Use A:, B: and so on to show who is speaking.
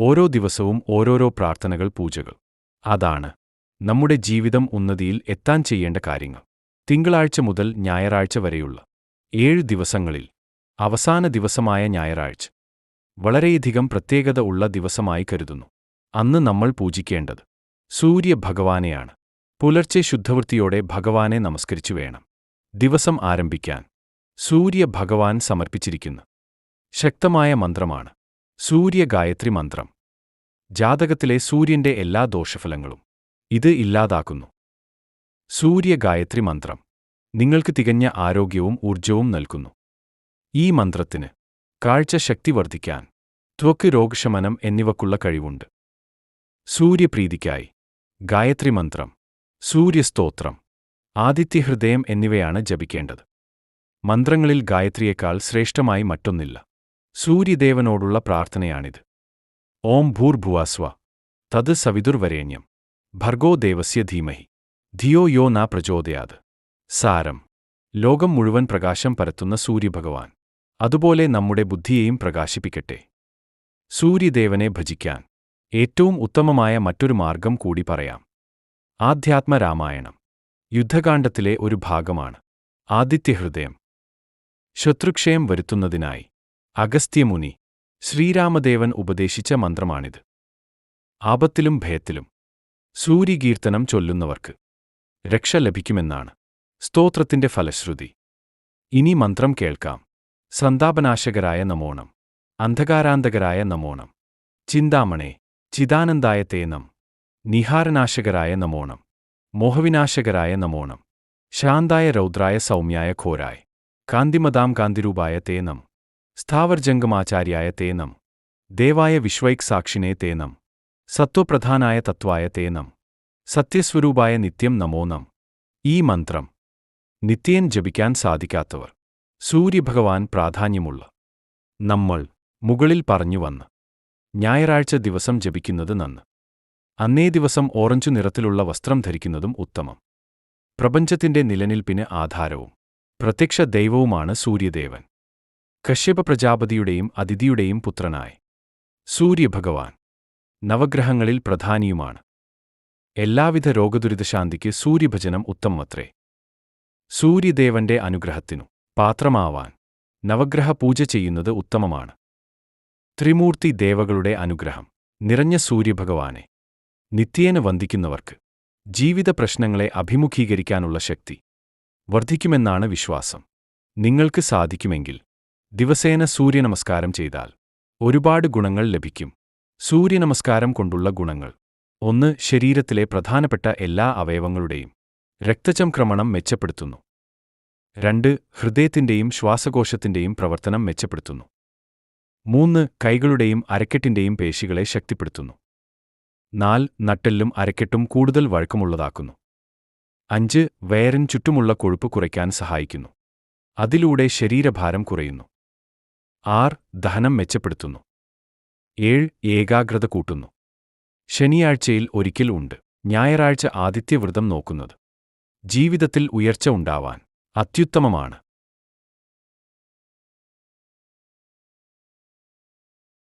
A: ഓരോ ദിവസവും ഓരോരോ പ്രാർത്ഥനകൾ പൂജകൾ. അതാണ് നമ്മുടെ ജീവിതം ഉന്നതിയിൽ എത്താൻ ചെയ്യേണ്ട കാര്യങ്ങൾ. തിങ്കളാഴ്ച മുതൽ ഞായറാഴ്ച വരെയുള്ള ഏഴ് ദിവസങ്ങളിൽ അവസാന ദിവസമായ ഞായറാഴ്ച വളരെയധികം പ്രത്യേകത ഉള്ള ദിവസമായി കരുതുന്നു. അന്ന് നമ്മൾ പൂജിക്കേണ്ടത് സൂര്യ സൂര്യഭഗവാനെയാണ് പുലർച്ചെ ശുദ്ധവൃത്തിയോടെ ഭഗവാനെ നമസ്കരിച്ചു വേണം. ദിവസം ആരംഭിക്കാൻ സൂര്യ ഭഗവാൻ സമർപ്പിച്ചിരിക്കുന്നു. ശക്തമായ മന്ത്രമാണ്. സൂര്യഗായത്രി മന്ത്രം. ജാതകത്തിലെ സൂര്യന്റെ എല്ലാ ദോഷഫലങ്ങളും ഇത് ഇല്ലാതാക്കുന്നു. സൂര്യഗായത്രി മന്ത്രം. നിങ്ങൾക്ക് തികഞ്ഞ ആരോഗ്യവും ഊർജവും നൽകുന്നു. ഈ മന്ത്രത്തിന് കാഴ്ച ശക്തി വർദ്ധിക്കാൻ ത്വക്ക് രോഗശമനം എന്നിവക്കുള്ള കഴിവുണ്ട്. സൂര്യപ്രീതിക്കായി ഗായത്രി മന്ത്രം സൂര്യസ്തോത്രം ആദിത്യഹൃദയം എന്നിവയാണ് ജപിക്കേണ്ടത്. മന്ത്രങ്ങളിൽ ഗായത്രിയേക്കാൾ ശ്രേഷ്ഠമായി മറ്റൊന്നില്ല. സൂര്യദേവനോടുള്ള പ്രാർത്ഥനയാണിത്. ഓം ഭൂർഭുവാസ്വ. തത് സവിതുർവരേണ്യം. ഭർഗോ ദേവസ്യ ധീമഹി. ധിയോ യോ നാ പ്രചോദയാത്. സാരം. ലോകം മുഴുവൻ പ്രകാശം പരത്തുന്ന സൂര്യഭഗവാൻ. അതുപോലെ നമ്മുടെ ബുദ്ധിയെയും പ്രകാശിപ്പിക്കട്ടെ. സൂര്യദേവനെ ഭജിക്കാൻ. ഏറ്റവും ഉത്തമമായ മറ്റൊരു മാർഗം കൂടി പറയാം. ആധ്യാത്മരാമായണം യുദ്ധകാണ്ഡത്തിലെ ഒരു ഭാഗമാണ്. ആദിത്യഹൃദയം. ശത്രുക്ഷയം വരുത്തുന്നതിനായി. അഗസ്ത്യമുനി ശ്രീരാമദേവൻ ഉപദേശിച്ച മന്ത്രമാണിത്. ആപത്തിലും ഭയത്തിലും സൂര്യകീർത്തനം ചൊല്ലുന്നവർക്ക് രക്ഷ ലഭിക്കുമെന്നാണ് സ്തോത്രത്തിന്റെ ഫലശ്രുതി. ഇനി മന്ത്രം കേൾക്കാം. സന്താപനാശകരായ നമോണം അന്ധകാരാന്തകരായ നമോണം ചിന്താമണേ ചിദാനന്ദായ തേനം നിഹാരനാശകരായ നമോണം മോഹവിനാശകരായ നമോണം ശാന്തായ രൗദ്രായ സൗമ്യായ ഘോരായ കാന്തിമതാം കാന്തിരൂപായ തേനം സ്ഥാവർജംഗമാചാര്യായ തേനം. ദേവായ വിശ്വൈക് സാക്ഷിനെ തേനം. സത്വപ്രധാനായ തത്വായ തേനം. സത്യസ്വരൂപായ നിത്യം നമോനം ഈ മന്ത്രം. നിത്യേൻ ജപിക്കാൻ സാധിക്കാത്തവർ. സൂര്യഭഗവാൻ പ്രാധാന്യമുള്ള. നമ്മൾ മുകളിൽ പറഞ്ഞു വന്ന്. ഞായറാഴ്ച ദിവസം ജപിക്കുന്നത് നന്ന്. അന്നേ ദിവസം ഓറഞ്ചു നിറത്തിലുള്ള വസ്ത്രം ധരിക്കുന്നതും ഉത്തമം. പ്രപഞ്ചത്തിന്റെ നിലനിൽപ്പിന് ആധാരവും. പ്രത്യക്ഷ ദൈവവുമാണ് സൂര്യദേവൻ. കശ്യപ പ്രജാപതിയുടെയും അതിഥിയുടെയും പുത്രനായി. സൂര്യഭഗവാൻ. നവഗ്രഹങ്ങളിൽ പ്രധാനിയുമാണ്. എല്ലാവിധ രോഗദുരിതശാന്തിക്ക് സൂര്യഭജനം ഉത്തമത്രേ സൂര്യദേവന്റെ അനുഗ്രഹത്തിനു പാത്രമാവാൻ നവഗ്രഹ പൂജ ചെയ്യുന്നത് ഉത്തമമാണ്. ത്രിമൂർത്തി ദേവകളുടെ അനുഗ്രഹം നിറഞ്ഞ സൂര്യഭഗവാനെ നിത്യേന വന്ദിക്കുന്നവർക്ക് ജീവിത പ്രശ്നങ്ങളെ അഭിമുഖീകരിക്കാനുള്ള ശക്തി വർദ്ധിക്കുമെന്നാണ് വിശ്വാസം. നിങ്ങൾക്ക് സാധിക്കുമെങ്കിൽ ദിവസേന സൂര്യനമസ്കാരം ചെയ്താൽ ഒരുപാട് ഗുണങ്ങൾ ലഭിക്കും. സൂര്യനമസ്കാരം കൊണ്ടുള്ള ഗുണങ്ങൾ. ഒന്ന് ശരീരത്തിലെ പ്രധാനപ്പെട്ട എല്ലാ അവയവങ്ങളുടെയും രക്തചംക്രമണം മെച്ചപ്പെടുത്തുന്നു. രണ്ട് ഹൃദയത്തിന്റെയും ശ്വാസകോശത്തിന്റെയും പ്രവർത്തനം മെച്ചപ്പെടുത്തുന്നു. മൂന്ന് കൈകളുടെയും അരക്കെട്ടിന്റെയും പേശികളെ ശക്തിപ്പെടുത്തുന്നു. നാല് നട്ടെല്ലും അരക്കെട്ടും കൂടുതൽ വഴക്കമുള്ളതാക്കുന്നു. അഞ്ച് വയറിൻ ചുറ്റുമുള്ള കൊഴുപ്പ് കുറയ്ക്കാൻ സഹായിക്കുന്നു. അതിലൂടെ ശരീരഭാരം കുറയുന്നു. ആറ് ദഹനം മെച്ചപ്പെടുത്തുന്നു. ഏഴ് ഏകാഗ്രത കൂട്ടുന്നു. ശനിയാഴ്ചയിൽ ഒരിക്കൽ ഉണ്ട്. ഞായറാഴ്ച ആദിത്യവ്രതം നോക്കുന്നത്. ജീവിതത്തിൽ ഉയർച്ച ഉണ്ടാവാൻ അത്യുത്തമമാണ്.